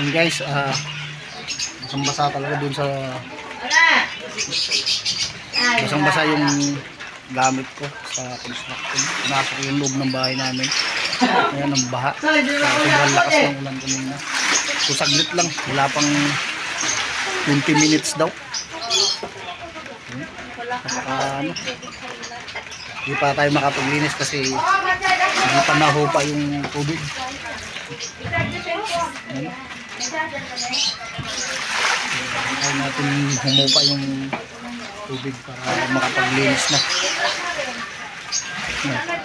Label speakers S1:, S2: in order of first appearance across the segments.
S1: Yun guys, ah basang-basa talaga dun sa basang-basa yung gamit ko sa construction. Pinasok yung loob ng bahay namin. Ayan, ang baha. Ah, sobrang lakas ng ulan kanina. So saglit lang, wala pang 20 minutes daw. Napaka ano, hindi pa tayo makapaglinis kasi hindi pa nahupa yung tubig. Ayan. Kaya natin humupa yung tubig para makapaglinis na.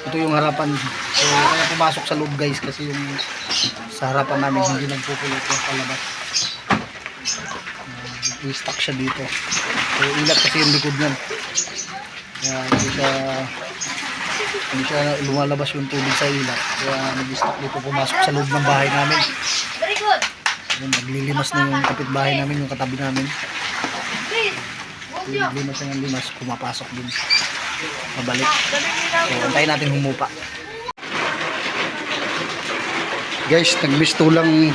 S1: Ito yung harapan. So, kaya pumasok sa loob guys kasi yung sa harapan namin hindi nagpupulot yung palabas. Uh, i-stock siya dito. So, ilat kasi yung likod niyan. Kaya hindi siya hindi siya lumalabas yung tubig sa ilat. Kaya nag-stock dito pumasok sa loob ng bahay namin.
S2: Very good.
S1: Yun, naglilimas na yung kapitbahay namin, yung katabi namin. Yung naglimas na yung limas, pumapasok din. Pabalik. So, antayin natin humupa. Guys, nagmisto lang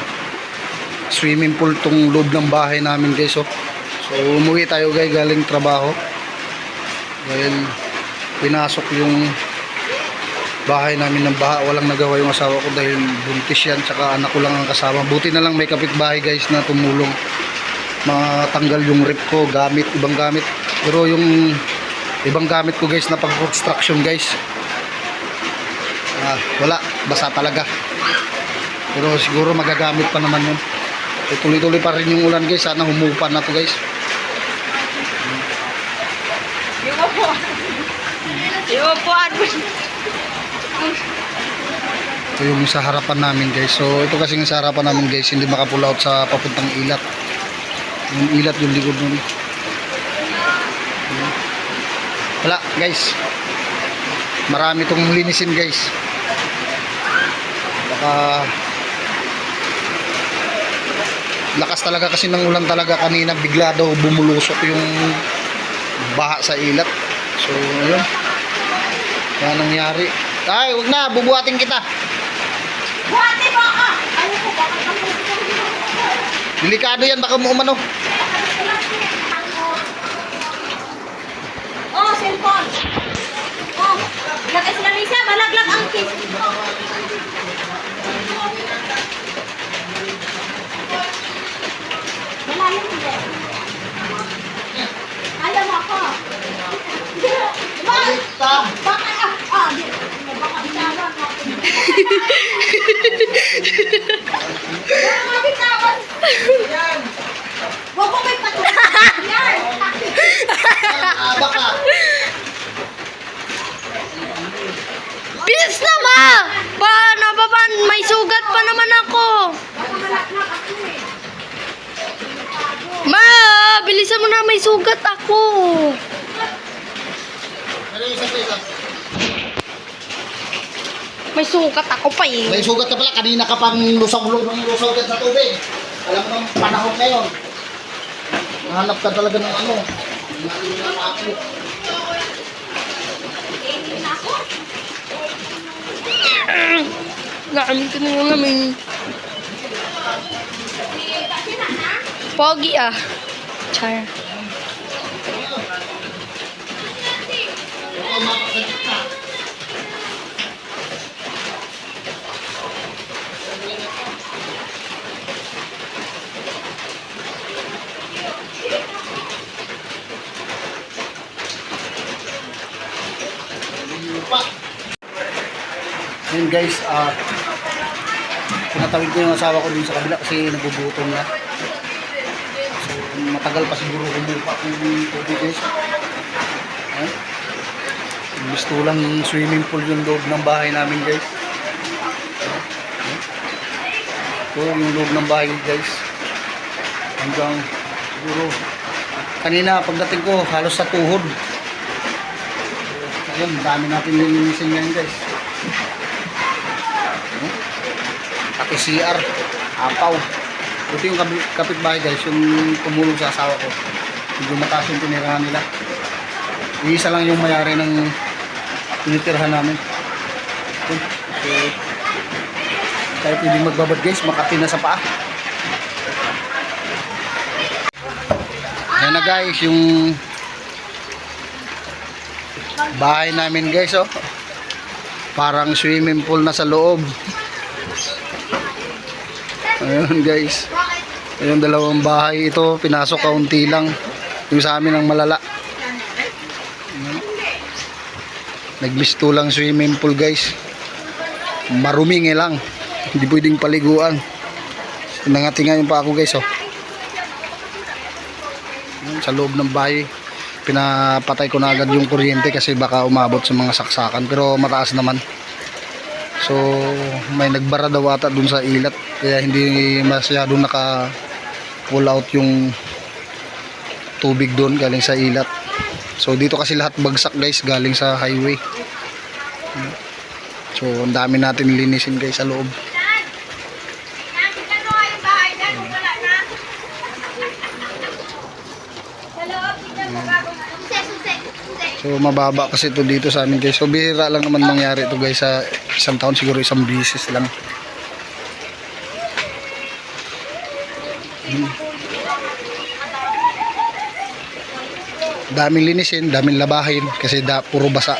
S1: swimming pool tong loob ng bahay namin guys. Oh. So, umuwi tayo guys galing trabaho. Dahil pinasok yung bahay namin ng baha. Walang nagawa yung asawa ko dahil buntis yan. Tsaka anak ko lang ang kasama. Buti na lang may kapitbahay guys na tumulong matanggal yung rip ko, gamit, ibang gamit. Pero yung ibang gamit ko guys na pang construction guys. Ah, wala, basa talaga. Pero siguro magagamit pa naman yun. Eh, tuloy-tuloy pa rin yung ulan guys. Sana humupa na to guys.
S2: Yung po. Yung po.
S1: Ito yung sa harapan namin guys. So ito kasi sa harapan namin guys. Hindi makapull out sa papuntang ilat. Yung ilat yung likod nun. Wala guys. Marami itong linisin guys. Baka lakas talaga kasi ng ulan talaga kanina bigla daw bumulusok yung baha sa ilat. So ayun. Kaya nangyari. Ay, wag na, bubuhatin kita.
S2: Buhati mo ako. Ayaw ko
S1: Delikado yan, baka mo umano.
S2: Oh, cellphone. Oh, lakay sila Lisa, malaglag ang kiss. Malayo mo din. Ayaw mo ako. Bakit? Baka, ah, ah, di. Baka bitawan mo ako. Bitawan. Huwag mo may patuloy. Yan.
S1: Ah, baka.
S3: Bilis na ma! Ba, nababan, may sugat pa naman ako. Ma, bilisan mo na, may sugat ako.
S1: Ano yung isa?
S3: May sugat ako pa eh.
S1: May sugat ka pala, kanina ka pang lusaw-lusaw ng lusaw ka sa tubig. Alam mo panahon ngayon. Hanap ka talaga ng ano. ako.
S3: Gamit ko na yung namin. Pogi ah. Char.
S1: Pa. Yun guys, ah pinatawid ko yung asawa ko dun sa kabila kasi nagugutom na. So, matagal pa siguro humupa kung tubig guys. Ayan. Gusto lang swimming pool yung loob ng bahay namin guys. Ito yung loob ng bahay guys. Hanggang siguro kanina pagdating ko halos sa tuhod. Ayun, dami natin lilinisin ngayon guys. Ayan. Pati CR, apaw. Ito yung kapitbahay guys, yung tumulong sa asawa ko. Medyo mataas yung tinirahan nila. Iisa lang yung mayari ng tinitirhan namin. So, kahit hindi magbabad guys, makati na sa paa. Ayan na guys, yung bahay namin guys oh. Parang swimming pool na sa loob. Ayun guys. Ayun dalawang bahay ito, pinasok kaunti lang. Yung sa amin ang malala. Ayun. Nagbisto lang swimming pool guys. Maruming eh lang. Hindi pwedeng paliguan. Nangatingan pa ako guys oh. Sa loob ng bahay pinapatay ko na agad yung kuryente kasi baka umabot sa mga saksakan pero mataas naman so may nagbara daw ata dun sa ilat. Kaya hindi masyadong naka pull out yung tubig doon galing sa ilat. So dito kasi lahat bagsak guys galing sa highway. So ang dami natin linisin guys sa loob
S2: Nakita mo nga yung bahay dyan kung wala na. Sa loob, tignan mo bago na. Suse, suse, suse.
S1: So mababa kasi ito dito sa amin guys. So bihira lang naman mangyari ito guys sa isang taon siguro isang bisis lang. Hmm. Daming linisin, daming labahin kasi da, puro basa.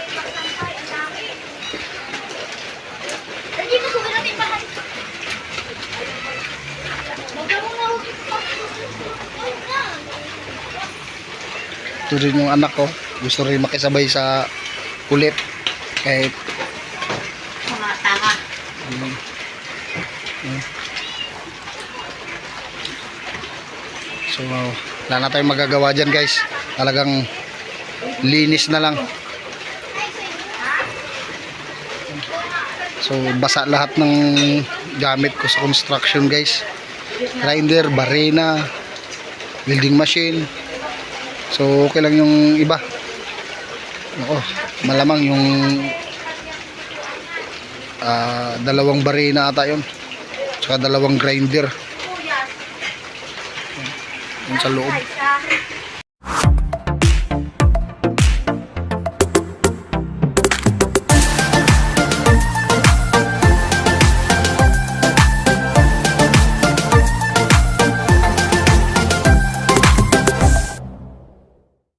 S1: Ito rin yung anak ko. Gusto rin makisabay sa kulit. Kahit
S2: Mga tanga.
S1: So, wala na tayong magagawa dyan guys. Talagang linis na lang. So, basa lahat ng gamit ko sa construction guys. Grinder, barena, welding machine. So, okay lang yung iba. Oo, malamang yung ah, dalawang barena ata yun. Tsaka dalawang grinder. Yun sa loob.